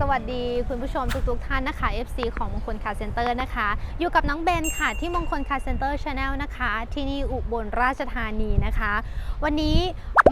สวัสดีคุณผู้ชมทุกๆท่านนะคะ FC ของมงคลคาร์เซ็นเตอร์นะคะ อยู่กับน้องเบนค่ะที่มงคลคาร์เซ็นเตอร์ชาแนลนะคะ ที่นี่อุบลราชธานีนะคะ วันนี้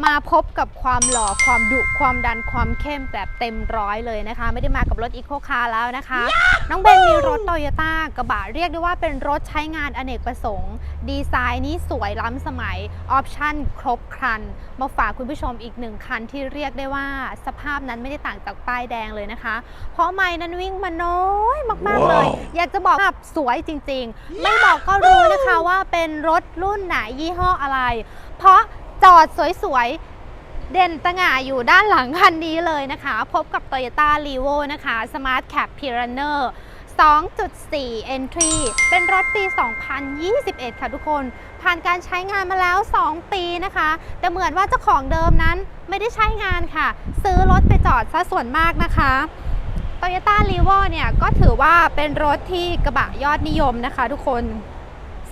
มาพบกับความหล่อความดุความดันความเข้มแบบเต็มร้อยเลยนะคะ ไม่ได้มากับรถอีโคคาร์แล้วนะคะ น้องเบนมีรถโตโยต้ากระบะเรียกได้ว่าเป็นรถใช้งานอเนกประสงค์ ดีไซน์นี้สวยล้ำสมัย ออปชั่นครบครัน มาฝากคุณผู้ชมอีกหนึ่งคันที่เรียกได้ว่าสภาพนั้นไม่ได้ต่างจากป้ายแดงเลยนะคะ เพราะไม่นั้นวิ่งมาน้อยมาก ๆเลย อยากจะบอกว่าสวยจริง ๆ ไม่บอกก็รู้นะคะว่าเป็นรถรุ่นไหนยี่ห้ออะไร เพราะ จอดสวยๆ เด่นตะหง่าอยู่ด้านหลังคันนี้เลยนะคะ พบกับ Toyota r e v o นะคะ Smart Cap p i r a n n e r 2.4 Entry เป็นรถปี 2021 ค่ะทุกคน ผ่านการใช้งานมาแล้ว 2 ปีนะคะ แต่เหมือนว่าเจ้าของเดิมนั้นไม่ได้ใช้งานค่ะ ซื้อรถไปจอดซะส่วนมากนะคะ Toyota r e v o เนี่ยก็ถือว่าเป็นรถที่กระบะยอดนิยมนะคะทุกคน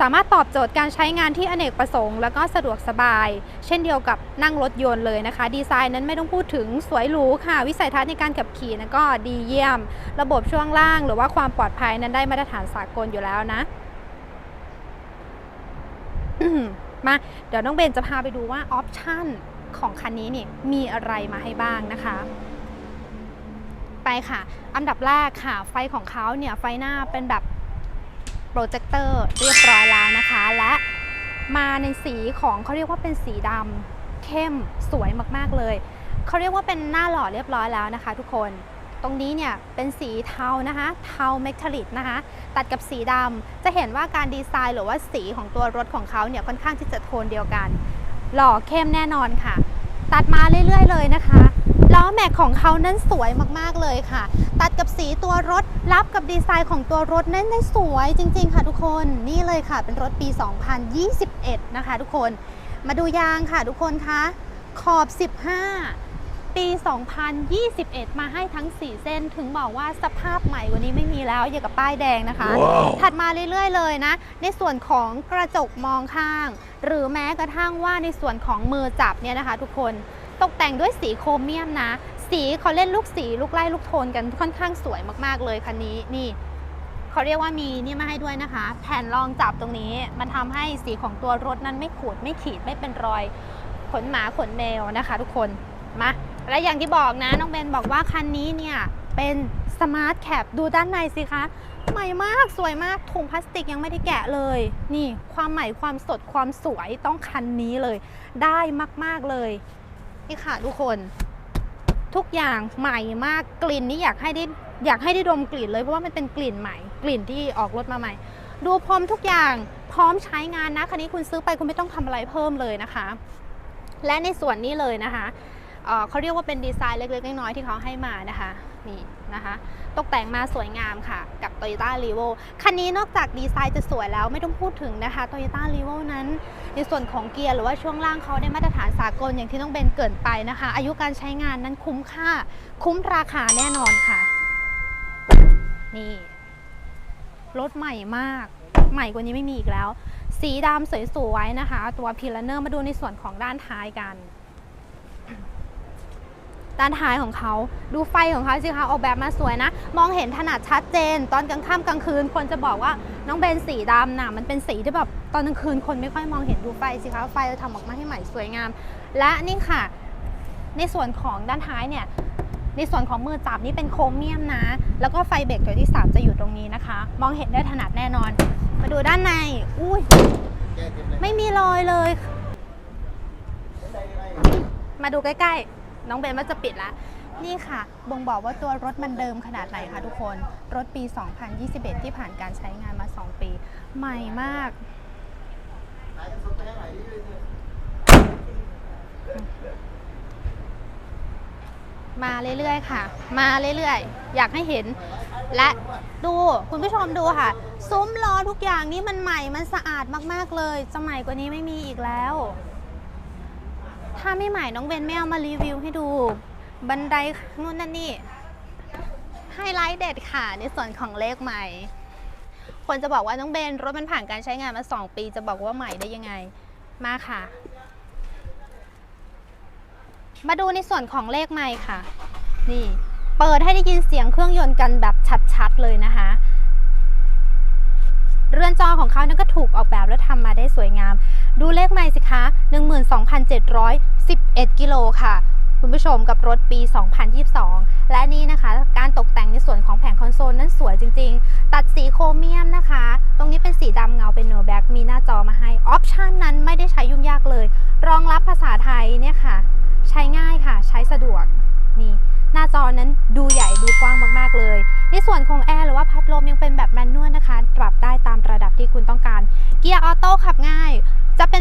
สามารถตอบโจทย์การใช้งานที่อเนกประสงค์ แล้วก็สะดวกสบาย เช่นเดียวกับนั่งรถยนต์เลยนะคะ ดีไซน์นั้นไม่ต้องพูดถึงสวยหรูค่ะ วิสัยทัศน์ในการขับขี่นั้นก็ดีเยี่ยม ระบบช่วงล่าง หรือว่าความปลอดภัยนั้นได้มาตรฐานสากลอยู่แล้วนะมาเดี๋ยวน้องเบนจะพาไปดูว่าออปชั่นของคันนี้นี่มีอะไรมาให้บ้างนะคะ ไปค่ะ อันดับแรกค่ะ ไฟของเขาเนี่ยไฟหน้าเป็นแบบ โปรเจคเตอร์เรียบร้อยแล้วนะคะ และมาในสีของเขาเรียกว่าเป็นสีดำเข้มสวยมากๆเลย เขาเรียกว่าเป็นหน้าหล่อเรียบร้อยแล้วนะคะ ทุกคนตรงนี้เนี่ยเป็นสีเทานะคะ เทาเมทัลลิกนะคะ ตัดกับสีดำจะเห็นว่าการดีไซน์หรือว่าสีของตัวรถของเขาเนี่ยค่อนข้างที่จะโทนเดียวกัน หล่อเข้มแน่นอนค่ะ ตัดมาเรื่อยๆเลยนะคะล้อแม็กของเขานั้นสวยมากๆเลยค่ะ ตัดกับสีตัวรถ รับกับดีไซน์ของตัวรถนั้นได้สวยจริง ๆ ค่ะทุกคน นี่เลยค่ะ เป็นรถปี 2021 นะคะ ทุกคน มาดูยางค่ะทุกคนคะ ขอบ 15 ปี 2021 มาให้ทั้ง 4 เส้น ถึงบอกว่าสภาพใหม่กวันนี้ไม่มีแล้วอย่างกับป้ายแดงนะคะถัดมาเรื่อย ๆ เลยนะ ในส่วนของกระจกมองข้าง หรือแม้กระทั่งว่าในส่วนของมือจับเนี่ยนะคะ ทุกคนตกแต่งด้วยสีโครเมียมนะ สีเขาเล่นลูกสีลูกไล่ลูกโทนกันค่อนข้างสวยมากๆเลยคันนี้นี่เขาเรียกว่ามีนี่มาให้ด้วยนะคะ แผ่นรองจับตรงนี้ มันทำให้สีของตัวรถนั้นไม่ขูดไม่ขีดไม่เป็นรอยขนหมาขนแมวนะคะ ทุกคนมาและอย่างที่บอกนะน้องเบนบอกว่าคันนี้เนี่ยเป็นสมาร์ทแคปดูด้านในสิคะใหม่มากสวยมากถุงพลาสติกยังไม่ได้แกะเลย นี่ความใหม่ความสดความสวยต้องคันนี้เลย ได้มากๆเลย นี่ค่ะทุกคน ทุกอย่างใหม่มากกลิ่นนี่อยากให้ได้อยากให้ได้ดมกลิ่นเลยเพราะว่ามันเป็นกลิ่นใหม่ กลิ่นที่ออกรถมาใหม่ ดูพร้อมทุกอย่างพร้อมใช้งานนะคันนี้คุณซื้อไปคุณไม่ต้องทำอะไรเพิ่มเลยนะคะ และในส่วนนี้เลยนะคะ เขาเรียกว่าเป็นดีไซน์เล็กๆน้อยๆที่เขาให้มานะคะนี่นะคะตกแต่งมาสวยงามค่ะกับ Toyota r e v o คันนี้นอกจากดีไซน์จะสวยแล้วไม่ต้องพูดถึงนะคะ Toyota r e v o นั้น ในส่วนของเกียร์หรือว่าช่วงล่างเขาได้มาตรฐานสากลอย่างที่ต้องเบนเกินไปนะคะ อายุการใช้งานนั้นคุ้มค่า คุ้มราคาแน่นอนค่ะ นี่รถใหม่มาก ใหม่กว่านี้ไม่มีอีกแล้ว สีดำสวยๆนะคะ ตัวพิลเนอร์มาดูในส่วนของด้านท้ายกัน ด้านท้ายของเขา ดูไฟของเขาสิคะออกแบบมาสวยนะ มองเห็นถนัดชัดเจน ตอนกลางค่ำกลางคืน คนจะบอกว่าน้องเบนสีดำน่ะมันเป็นสีที่แบบตอนกลางคืนคนไม่ค่อยมองเห็นดูไฟสิคะไฟเราทำออกมาให้ใหม่สวยงาม และนี่ค่ะ ในส่วนของด้านท้ายเนี่ยในส่วนของมือจับนี่เป็นโครเมียมนะ แล้วก็ไฟเบรกตัวที่ 3 จะอยู่ตรงนี้นะคะ มองเห็นได้ถนัดแน่นอน มาดูด้านใน อุ้ย ไม่มีรอยเลย มาดูใกล้ๆ น้องเบนว่าจะปิดละนี่ค่ะ บ่งบอกว่าตัวรถมันเดิมขนาดไหนคะทุกคน รถปี 2021 ที่ผ่านการใช้งานมา 2 ปี ใหม่มาก มาเรื่อยๆค่ะ มาเรื่อยๆ อยากให้เห็น และดูคุณผู้ชมดูค่ะ ซุ้มล้อทุกอย่างนี่มันใหม่ มันสะอาดมากๆเลย จะใหม่กว่านี้ไม่มีอีกแล้ว ถ้าไม่ใหม่น้องเบนไม่เอามารีวิวให้ดู บันไดนู่นนั่นนี่ไฮไลท์เด็ดค่ะ ในส่วนของเลขใหม่ คนจะบอกว่าน้องเบนรถมันผ่านการใช้งานมา 2 ปีจะบอกว่าใหม่ได้ยังไง มาค่ะ มาดูในส่วนของเลขใหม่ค่ะ นี่ เปิดให้ได้ยินเสียงเครื่องยนต์กันแบบชัดๆเลยนะคะ เรือนจอของเขานั่นก็ถูกออกแบบและทำมาได้สวยงาม ดูเลขใหม่สิคะ 12,711 กิโลค่ะ คุณผู้ชมกับรถปี 2022 และนี่นะคะ การตกแต่งในส่วนของแผงคอนโซลนั้นสวยจริง ๆ ตัดสีโครเมียมนะคะ ตรงนี้เป็นสีดำเงาเป็นโนแบ็กมีหน้าจอมาให้ออปชันนั้นไม่ได้ใช้ยุ่งยากเลย รองรับภาษาไทยเนี่ยค่ะ ใช้ง่ายค่ะ ใช้สะดวกนี่หน้าจอนั้นดูใหญ่ดูกว้างมาก ๆ เลย ในส่วนของ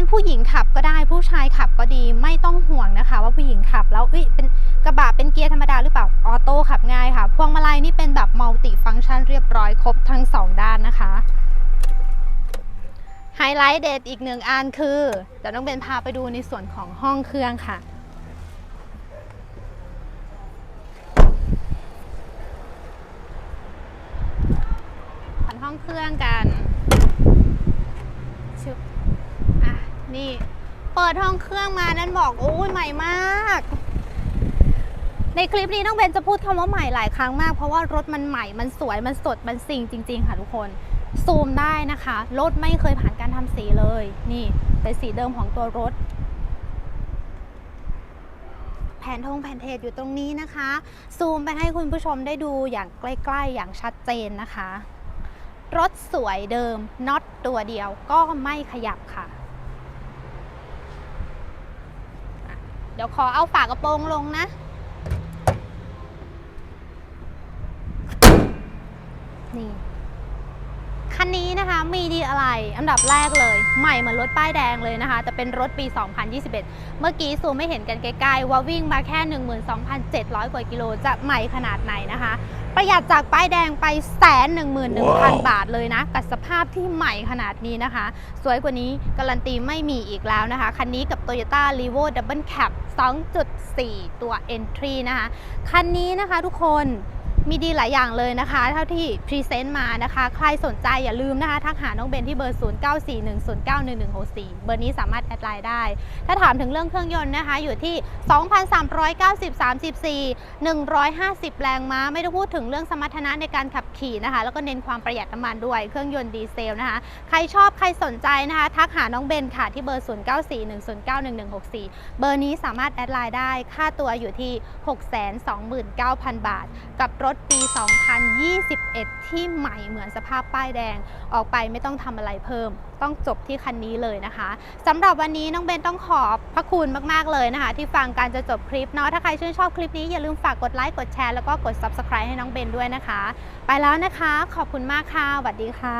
เป็นผู้หญิงขับก็ได้ผู้ชายขับก็ดีไม่ต้องห่วงนะคะ ว่าผู้หญิงขับแล้วเอ้ยเป็นกระบะเป็นเกียร์ธรรมดาหรือเปล่าออโต้ขับง่ายค่ะ พวงมาลัยนี่เป็นแบบมัลติฟังก์ชันเรียบร้อยครบทั้งสองด้านนะคะไฮไลท์เด็ดอีกหนึ่งอันคือเดี๋ยวน้องเบนพาไปดูในส่วนของห้องเครื่องค่ะ ผ่านห้องเครื่องกันชึบ นี่ เปิดห้องเครื่องมานั่นบอกโอ้ยใหม่มาก ในคลิปนี้น้องเบนจะพูดคำว่าใหม่หลายครั้งมาก เพราะว่ารถมันใหม่มันสวยมันสดมันสิ่งจริง ๆ ค่ะทุกคนซูมได้นะคะรถไม่เคยผ่านการทำสีเลย นี่เป็นสีเดิมของตัวรถ แผนทงแผนเทจอยู่ตรงนี้นะคะ ซูมไปให้คุณผู้ชมได้ดูอย่างใกล้ๆ อย่างชัดเจนนะคะ รถสวยเดิมน็อตตัวเดียวก็ไม่ขยับค่ะอะ เดี๋ยวขอเอาฝากระโปรงลงนะ นี่ คันนี้นะคะมีดีอะไรอันดับแรกเลย ใหม่เหมือนรถป้ายแดงเลยนะคะ แต่เป็นรถปี 2021 เมื่อกี้ซูมไม่เห็นกันใกล้ๆ ว่าวิ่งมาแค่ 12,700 กว่ากิโลจะใหม่ขนาดไหนนะคะ ประหยัดจากป้ายแดงไปแสนหนึ่งหมื่นหนึ่งพันบาทเลยนะ กับสภาพที่ใหม่ขนาดนี้นะคะ สวยกว่านี้การันตีไม่มีอีกแล้วนะคะ คันนี้กับ Toyota r e v o Double Cab 2.4 ตัว Entry นะคะ คันนี้นะคะทุกคน มีดีหลายอย่างเลยนะคะ เท่าที่พรีเซนต์มานะคะ ใครสนใจอย่าลืมนะคะ ทักหาน้องเบนที่เบอร์ 0941091164 เบอร์นี้สามารถแอดไลน์ได้ ถ้าถามถึงเรื่องเครื่องยนต์นะคะ อยู่ที่ 2,390 34 150 แรงม้า ไม่ได้พูดถึงเรื่องสมรรถนะในการขับขี่นะคะ แล้วก็เน้นความประหยัดน้ำมันด้วย เครื่องยนต์ดีเซลนะคะ ใครชอบใครสนใจนะคะ ทักหาน้องเบนค่ะที่เบอร์ 0941091164 เบอร์นี้สามารถแอดไลน์ได้ ค่าตัวอยู่ที่ 629,000 บาท กับรถปี 2021 ที่ใหม่เหมือนสภาพป้ายแดง ออกไปไม่ต้องทำอะไรเพิ่ม ต้องจบที่คันนี้เลยนะคะสำหรับวันนี้น้องเบนต้องขอบพระคุณมาก ๆ เลยนะคะ ที่ฟังการจะจบคลิปเนาะถ้าใครชื่นชอบคลิปนี้อย่าลืมฝากกดไลค์กดแชร์แล้วก็กด Subscribe ให้น้องเบนด้วยนะคะ ไปแล้วนะคะ ขอบคุณมากค่ะสวัสดีค่ะ